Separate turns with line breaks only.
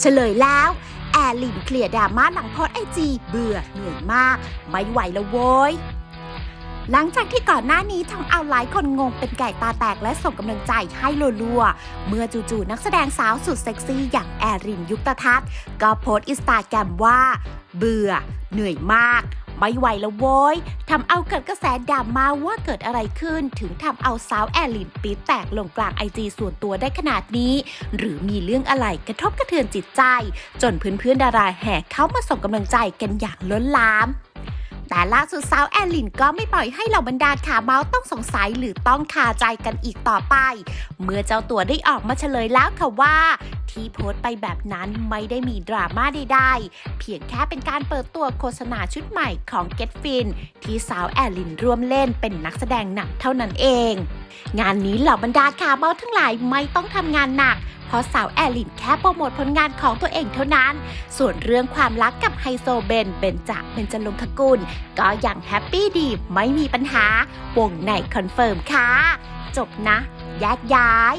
เฉลยแล้ว แอร์ลินเคลียร์ดราม่าหลังโพสไอจีเบื่อเหนื่อยมาก ไม่ไหวแล้วโว้ยหลังจากที่ก่อนหน้านี้ทำเอาหลายคนงงเป็นไก่ตาแตกและส่งกำลังใจให้รัวๆ เมื่อจู่ๆนักแสดงสาวสุดเซ็กซี่อย่างแอรินยุคตทัศน์ก็โพสต์อินสตาแกรมว่า เบื่อ เหนื่อยมาก ไม่ไหวแล้วโว้ยทำเอาเกิดกระแสดราม่าว่าเกิดอะไรขึ้น ถึงทำเอาสาวแอลินปีดแตกลงกลางไอจีส่วนตัวได้ขนาดนี้ หรือมีเรื่องอะไรกระทบกระเทือนจิตใจ จนเพื่อนๆดาราแห่เข้ามาส่งกำลังใจกันอย่างล้นหลามแต่ล่าสุดสาวแอลลินก็ไม่ปล่อยให้เหล่าบรรดาขาเมาส์ต้องสงสัยหรือต้องคาใจกันอีกต่อไป เมื่อเจ้าตัวได้ออกมาเฉลยแล้วค่ะว่า ที่โพสต์ไปแบบนั้นไม่ได้มีดราม่าใดๆ เพียงแค่เป็นการเปิดตัวโฆษณาชุดใหม่ของ Get Fin ที่สาวแอลลินร่วมเล่นเป็นนักแสดงหนังเท่านั้นเอง งานนี้เหล่าบรรดาขาเมาทั้งหลายไม่ต้องทำงานหนักเพราะสาวแอลลินแค่โปรโมทผลงานของตัวเองเท่านั้น ส่วนเรื่องความรักกับไฮโซเบน เบนจะเป็นจลงคกุล ก็ยังแฮปปี้ดีไม่มีปัญหา วงในคอนเฟิร์มค่ะ จบนะ แยกย้าย